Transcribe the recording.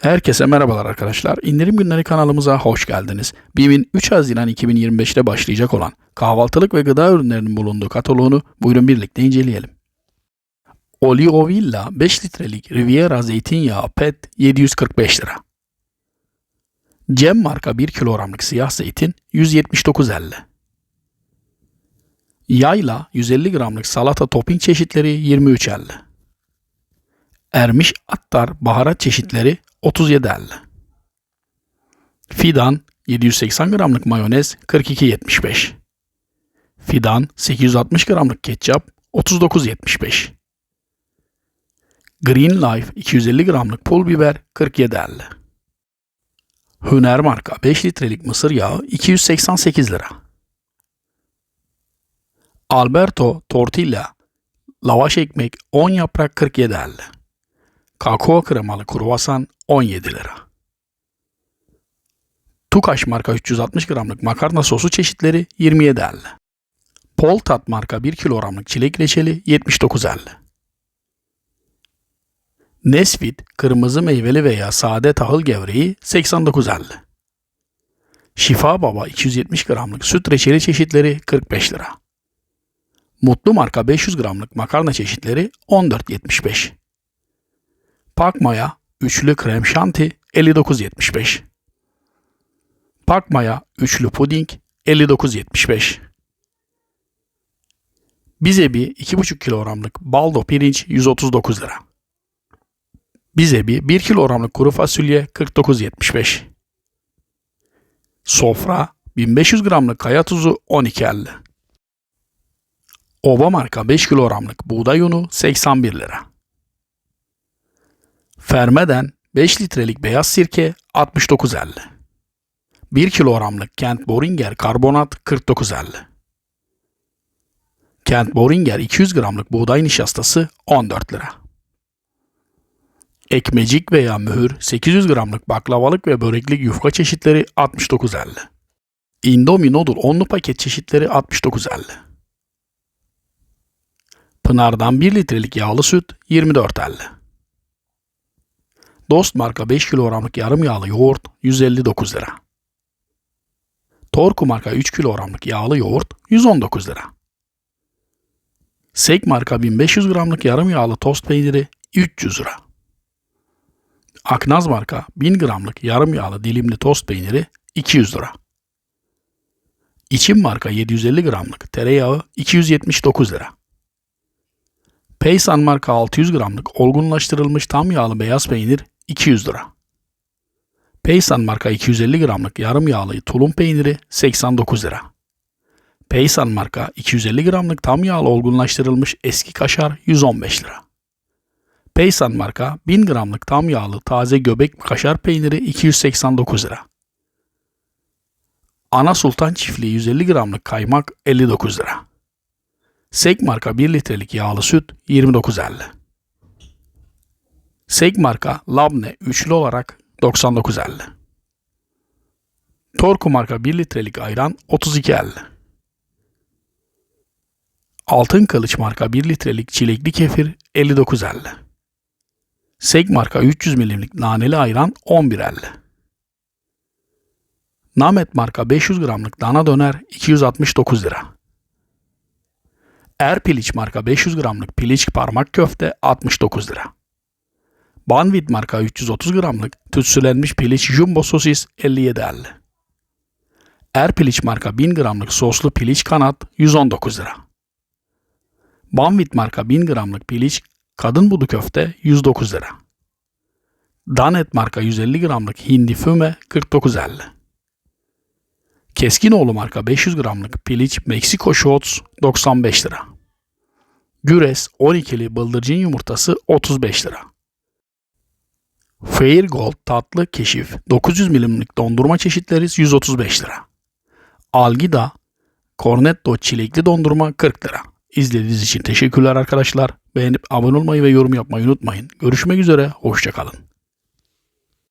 Herkese merhabalar arkadaşlar. İndirim günleri kanalımıza hoş geldiniz. BİM'in 3 Haziran 2025'te başlayacak olan kahvaltılık ve gıda ürünlerinin bulunduğu kataloğunu buyurun birlikte inceleyelim. Oliovilla 5 litrelik Riviera zeytinyağı PET 745 lira. Cem marka 1 kilogramlık siyah zeytin 179.50. Yayla 150 gramlık salata topping çeşitleri 23.50. Ermiş Attar baharat çeşitleri 37.50. Fidan 780 gramlık mayonez 42.75. Fidan 860 gramlık ketçap 39.75. Green Life 250 gramlık pul biber 47.50. Hüner marka 5 litrelik mısır yağı 288 lira. Alberto Tortilla lavaş ekmek 10 yaprak 47.50. Kakao kremalı kruvasan 17 lira. Tukaş marka 360 gramlık makarna sosu çeşitleri 27.50. Poltat marka 1 kilogramlık çilek reçeli 79.50. Nesfit kırmızı meyveli veya sade tahıl gevreği 89.50. Şifa Baba 270 gramlık süt reçeli çeşitleri 45 lira. Mutlu marka 500 gramlık makarna çeşitleri 14.75. Pakmaya üçlü krem şanti 59.75. Pakmaya üçlü puding 59.75. Bizebi 2,5 kilogramlık baldo pirinç 139 lira. Bizebi 1 kilogramlık kuru fasulye 49.75. Sofra 1500 gramlık kaya tuzu 12.50. Ova marka 5 kilogramlık buğday unu 81 lira. Fermeden 5 litrelik beyaz sirke 69.50. 1 kilogramlık Kent Boringer karbonat 49.50. Kent Boringer 200 gramlık buğday nişastası 14 lira. Ekmecik veya mühür 800 gramlık baklavalık ve böreklik yufka çeşitleri 69.50. Indomie noodle onlu paket çeşitleri 69.50. Pınar'dan 1 litrelik yağlı süt 24.50. Dost marka 5 kilogramlık yarım yağlı yoğurt 159 lira. Torku marka 3 kilogramlık yağlı yoğurt 119 lira. Sek marka 1500 gramlık yarım yağlı tost peyniri 300 lira. Aknaz marka 1000 gramlık yarım yağlı dilimli tost peyniri 200 lira. İçim marka 750 gramlık tereyağı 279 lira. Peysan marka 600 gramlık olgunlaştırılmış tam yağlı beyaz peynir 200 lira. Peysan marka 250 gramlık yarım yağlı tulum peyniri 89 lira. Peysan marka 250 gramlık tam yağlı olgunlaştırılmış eski kaşar 115 lira. Peysan marka 1000 gramlık tam yağlı taze göbek kaşar peyniri 289 lira. Ana Sultan çiftliği 150 gramlık kaymak 59 lira. Sek marka 1 litrelik yağlı süt 29.50. Sek marka Labne üçlü olarak 99.50. Torku marka 1 litrelik ayran 32.50. Altın Kılıç marka 1 litrelik çilekli kefir 59.50. Sek marka 300 milimlik naneli ayran 11.50. Namet marka 500 gramlık dana döner 269 lira. Er Piliç marka 500 gramlık piliç parmak köfte 69 lira. Banvit marka 330 gramlık tütsülenmiş piliç jumbo sosis 57.50. Er Piliç marka 1000 gramlık soslu piliç kanat 119 lira. Banvit marka 1000 gramlık piliç kadın budu köfte 109 lira. Danet marka 150 gramlık hindi füme 49.50. Keskinoğlu marka 500 gramlık piliç Meksiko Shots 95 lira. Güres 12'li bıldırcın yumurtası 35 lira. Fair Gold tatlı keşif 900 milimlik dondurma çeşitleri 135 lira. Algida Cornetto çilekli dondurma 40 lira. İzlediğiniz için teşekkürler arkadaşlar. Beğenip abone olmayı ve yorum yapmayı unutmayın. Görüşmek üzere, hoşçakalın.